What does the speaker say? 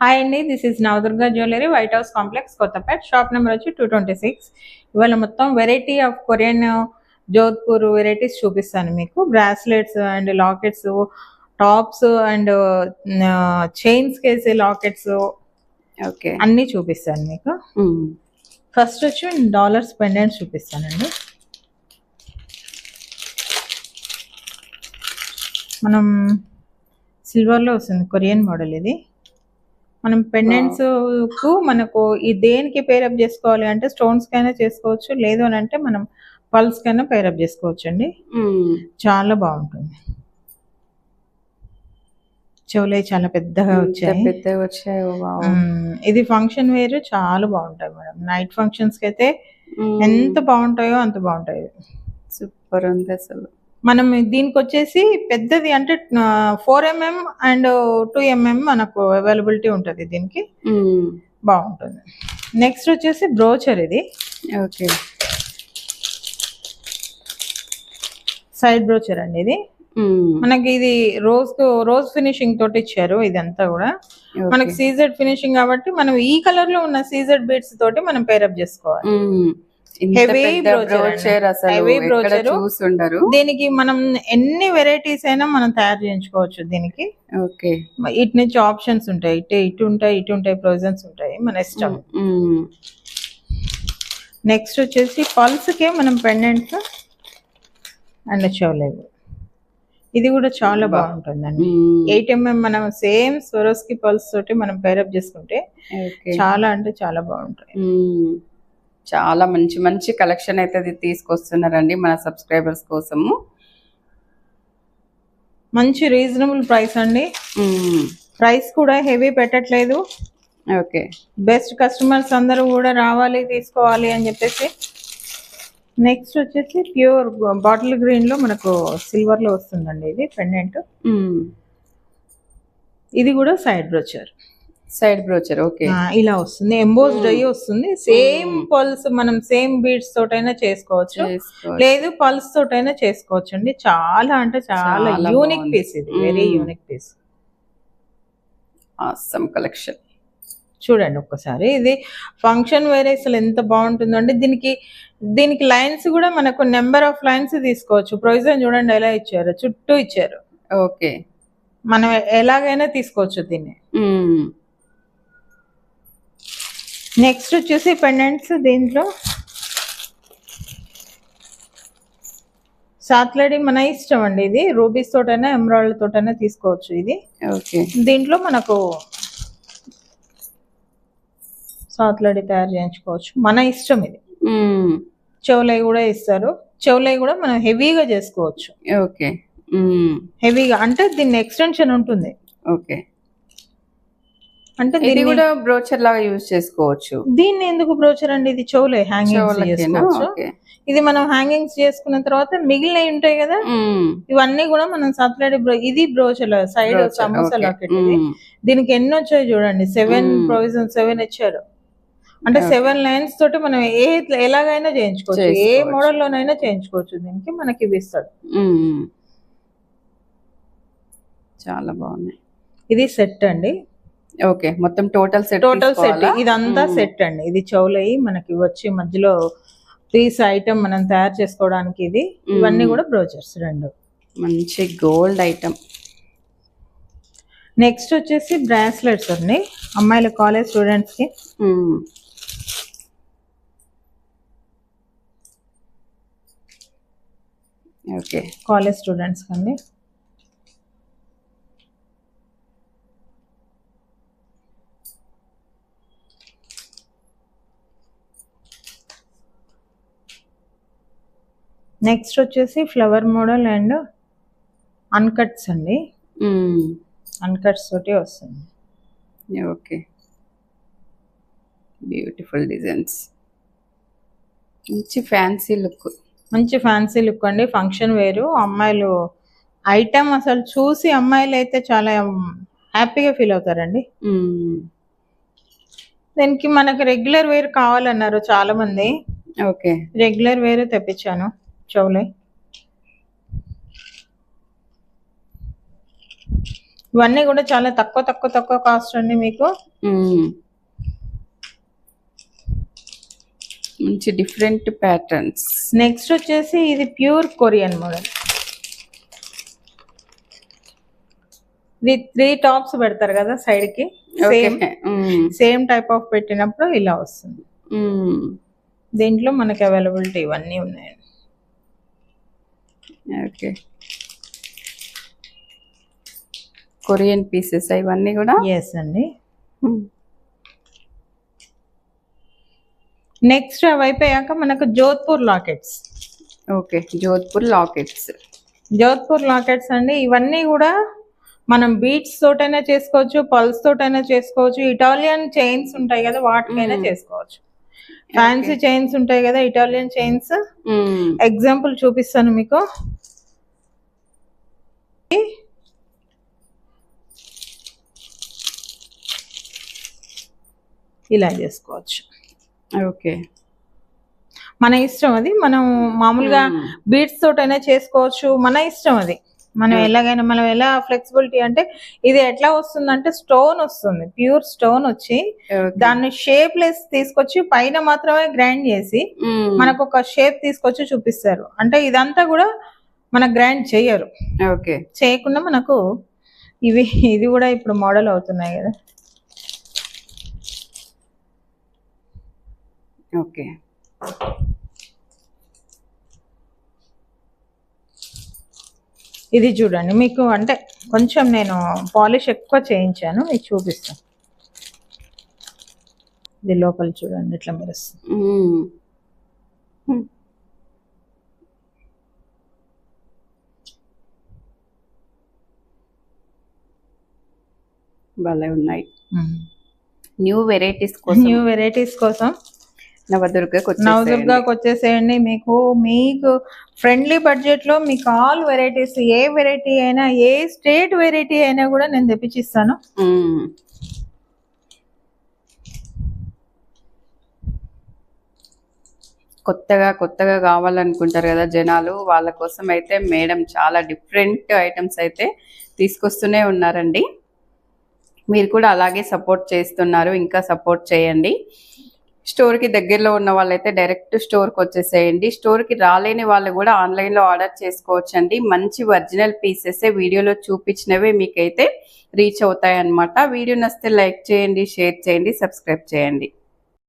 Hi అండి this is Navadurga jewellery white house complex Kothapet shop number వచ్చి two twenty six ఇవాళ మొత్తం variety of Korean Jodhpur varieties చూపిస్తాను మీకు. Bracelets and lockets tops and chains కేసే lockets okay అన్నీ చూపిస్తాను మీకు. ఫస్ట్ వచ్చి డాలర్స్ పెండెంట్స్ చూపిస్తానండి. మనం సిల్వర్లో వస్తుంది కొరియన్ మోడల్ ఇది. మనం పెండెంట్స్కు మనకు ఈ దేనికి పేరప్ చేసుకోవాలి అంటే స్టోన్స్ కైనా చేసుకోవచ్చు లేదు అని అంటే మనం పల్స్ కైనా పేరప్ చేసుకోవచ్చు అండి చాలా బాగుంటుంది. చెవులే చాలా పెద్దగా వచ్చాయి. పెద్ద వచ్చాయి. ఇది ఫంక్షన్ వేర్ చాలా బాగుంటాయి మేడం. నైట్ ఫంక్షన్స్కి అయితే ఎంత బాగుంటాయో అంత బాగుంటాయి. సూపర్ ఉంది అసలు. మనం దీనికి వచ్చేసి పెద్దది అంటే four mm and two mm మనకు అవైలబిలిటీ ఉంటుంది దీనికి. బాగుంటుంది. నెక్స్ట్ వచ్చేసి బ్రోచర్ ఇది. ఓకే. సైడ్ బ్రోచర్ అండి ఇది. మనకి ఇది రోజ్ రోజ్ ఫినిషింగ్ తోటి ఇచ్చారు ఇదంతా కూడా. మనకి సీజెడ్ ఫినిషింగ్ కాబట్టి మనం ఈ కలర్లో ఉన్న సీజెడ్ బీడ్స్ తోటి మనం పేరప్ చేసుకోవాలి. బ్రోచర్. అసలు. చూసుండరు. దీనికి మనం ఎన్ని వెరైటీస్ అయినా మనం తయారు చేయించుకోవచ్చు దీనికి. ఓకే. ఇటు నుంచి ఆప్షన్స్ ఉంటాయి. ఇటు ఇటు ఉంటాయి ఇటు ఉంటాయి ప్రొవిజన్స్ ఉంటాయి. మన ఇష్టం. నెక్స్ట్ వచ్చేసి పల్స్ కే మనం పెండెంట్స్ అండ్ చెవలేదు ఇది కూడా చాలా బాగుంటుందండి. ఎయిట్ ఎంఎం మనం సేమ్ స్వరోస్కి పల్స్ తోటి మనం పేరప్ చేసుకుంటే చాలా అంటే చాలా బాగుంటాయి. చాలా మంచి మంచి కలెక్షన్ అయితే తీసుకొస్తున్నారండి మన సబ్స్క్రైబర్స్ కోసము. మంచి రీజనబుల్ ప్రైస్ అండి. ప్రైస్ కూడా హెవీ పెట్టట్లేదు. ఓకే. బెస్ట్ కస్టమర్స్ అందరూ కూడా రావాలి తీసుకోవాలి అని చెప్పేసి. నెక్స్ట్ వచ్చేసి ప్యూర్ బాటిల్ గ్రీన్లో మనకు సిల్వర్లో వస్తుందండి ఇది పెండెంట్ ఇది కూడా side brooch side brooch okay ఇలా వస్తుంది. ఎంబోస్డ్ అయ్యి వస్తుంది. సేమ్ పల్స్ మనం సేమ్ బీడ్స్ తోటైనా చేసుకోవచ్చు. లేదు పల్స్ తోటైనా చేసుకోవచ్చు అండి చాలా అంటే చాలా యూనిక్. పీస్ ఇది. Very. Unique piece awesome collection చూడండి ఒక్కసారి. ఇది ఫంక్షన్ వేరే అసలు ఎంత బాగుంటుందో అంటే దీనికి దీనికి లైన్స్ కూడా మనకు నెంబర్ ఆఫ్ లైన్స్ తీసుకోవచ్చు. ప్రొవిజన్ చూడండి ఎలా ఇచ్చారు. చుట్టూ ఇచ్చారు. ఓకే మనం ఎలాగైనా తీసుకోవచ్చు దీన్ని. నెక్స్ట్ వచ్చేసి పెండెంట్స్ దీంట్లో? సాత్లడి మన ఇష్టం అండి ఇది. రూబీస్ తోటైనా ఎమరాల్డ్ తోటైనా తీసుకోవచ్చు ఇది. ఓకే. దీంట్లో మనకు సాత్లడి తయారు చేయించుకోవచ్చు. మన ఇష్టం ఇది. చెవులై కూడా ఇస్తారు. చెవులై కూడా మనం హెవీగా చేసుకోవచ్చు. ఓకే. హెవీగా. అంటే దీన్ని ఎక్స్టెన్షన్ ఉంటుంది. ఓకే. అంటే ఇది కూడా బ్రోచర్ లాగా యూజ్ చేసుకోవచ్చు దీన్ని ఎందుకు బ్రోచర్ అండి ఇది చెవులే? చేసుకోవచ్చు ఓకే ఇది మనం హ్యాంగింగ్స్ చేసుకున్న తర్వాత మిగిలినవి ఉంటాయి కదా. ఇవన్నీ కూడా మనం బ్రో ఇది బ్రోచర్ సైడ్ సమోసా. లాకెట్. దీనికి ఎన్ని వచ్చాయి చూడండి సెవెన్. ప్రొవిజన్ సెవెన్ ఇచ్చారు అంటే. సెవెన్ లైన్స్ తోటి మనం ఏ ఎలాగైనా చేయించుకోవచ్చు ఏ. మోడల్ లోనైనా చేయించుకోవచ్చు దీనికి మనకి ఇవి ఇస్తాడు. చాలా బాగున్నాయి ఇది సెట్ అండి ఓకే మొత్తం టోటల్ సెట్ టోటల్ సెట్ ఇదంతా. సెట్ అండి. ఇది చెవులయి మనకి వచ్చి మధ్యలో పీస్ ఐటమ్ మనం తయారు చేసుకోవడానికి ఇది. ఇవన్నీ. కూడా బ్రోచర్స్ రెండు. మంచి గోల్డ్ ఐటమ్ నెక్స్ట్ వచ్చేసి బ్రాస్లెట్స్ అండి. అమ్మాయిల కాలేజ్ స్టూడెంట్స్కి ఓకే. కాలేజ్ స్టూడెంట్స్ అండి. నెక్స్ట్ వచ్చేసి ఫ్లవర్ మోడల్ అండ్ అన్కట్స్ అండి. అన్కట్స్ తోటి వస్తుంది. ఓకే బ్యూటిఫుల్ డిజైన్స్ మంచి ఫ్యాన్సీ లుక్ మంచి ఫ్యాన్సీ లుక్ అండి. ఫంక్షన్ వేరు. అమ్మాయిలు ఐటమ్ అసలు చూసి అమ్మాయిలు అయితే చాలా హ్యాపీగా ఫీల్ అవుతారండి. దీనికి మనకు రెగ్యులర్ వేర్ కావాలన్నారు చాలా మంది ఓకే రెగ్యులర్ వేరే తెప్పించాను. చెవులే. ఇవన్నీ కూడా చాలా తక్కువ తక్కువ తక్కువ కాస్ట్ అండి మీకు. మంచి డిఫరెంట్ ప్యాటర్న్స్ నెక్స్ట్ వచ్చేసి ఇది ప్యూర్ కొరియన్ మోడల్ ఇది త్రీ టాప్స్ పెడతారు కదా సైడ్కి. సేమ్ సేమ్ టైప్ ఆఫ్ పెట్టినప్పుడు ఇలా వస్తుంది. దీంట్లో మనకి అవైలబిలిటీ ఇవన్నీ ఉన్నాయండి. ఓకే కొరియన్ పీసెస్ ఇవన్నీ కూడా? ఎస్ అండి. నెక్స్ట్ అవి అయిపోయాక మనకు Jodhpur lockets. Okay Jodhpur lockets. Jodhpur lockets అండి. ఇవన్నీ కూడా మనం బీట్స్ తోటైనా చేసుకోవచ్చు పల్స్ తోటైనా చేసుకోవచ్చు ఇటాలియన్ చైన్స్ ఉంటాయి కదా వాటికైనా Mm. చేసుకోవచ్చు. ఫ్యాన్సీ చైన్స్ ఉంటాయి కదా ఇటాలియన్ చైన్స్ ఎగ్జాంపుల్ చూపిస్తాను మీకు. ఇలా చేసుకోవచ్చు. ఓకే మన ఇష్టం అది. మనం మామూలుగా బీట్స్ తోటైనా చేసుకోవచ్చు. మన ఇష్టం అది. మనం Hmm. ఎలాగైనా మనం ఎలా ఫ్లెక్సిబిలిటీ అంటే ఇది ఎట్లా వస్తుందంటే స్టోన్ వస్తుంది. ప్యూర్ స్టోన్ వచ్చి దాన్ని షేప్ లెస్ తీసుకొచ్చి పైన మాత్రమే గ్రైండ్ చేసి మనకు ఒక షేప్ తీసుకొచ్చి చూపిస్తారు. అంటే ఇదంతా కూడా మన గ్రైండ్ చేయరు. ఓకే చేయకుండా మనకు ఇవి ఇది కూడా ఇప్పుడు మోడల్ అవుతున్నాయి కదా. ఓకే ఇది చూడండి. మీకు అంటే కొంచెం నేను పాలిష్ ఎక్కువ చేయించాను. మీకు చూపిస్తాను ఇది లోపల చూడండి ఇట్లా మెరుస్తుంది. భలే ఉన్నాయి. న్యూ వెరైటీస్ కోసం. న్యూ వెరైటీస్ కోసం. నవదుర్గకు నవదుర్గాకి వచ్చేసేయండి మీకు మీకు ఫ్రెండ్లీ బడ్జెట్లో మీకు ఆల్ వెరైటీస్ ఏ వెరైటీ అయినా ఏ స్టేట్ వెరైటీ అయినా కూడా నేను తెప్పించిస్తాను. కొత్తగా కొత్తగా కావాలనుకుంటారు కదా జనాలు వాళ్ళ కోసం అయితే మేడం చాలా డిఫరెంట్ ఐటమ్స్ అయితే తీసుకొస్తూనే ఉన్నారండి. మీరు కూడా అలాగే సపోర్ట్ చేస్తున్నారు. ఇంకా సపోర్ట్ చేయండి. స్టోర్కి దగ్గరలో ఉన్న వాళ్ళైతే డైరెక్ట్ స్టోర్కి వచ్చేసేయండి. స్టోర్కి రాలేని వాళ్ళు కూడా ఆన్లైన్లో ఆర్డర్ చేసుకోవచ్చండి. మంచి ఒరిజినల్ పీసెస్ వీడియోలో చూపించినవే మీకైతే రీచ్ అవుతాయి అన్నమాట వీడియో నచ్చితే లైక్ చేయండి షేర్ చేయండి సబ్స్క్రైబ్ చేయండి.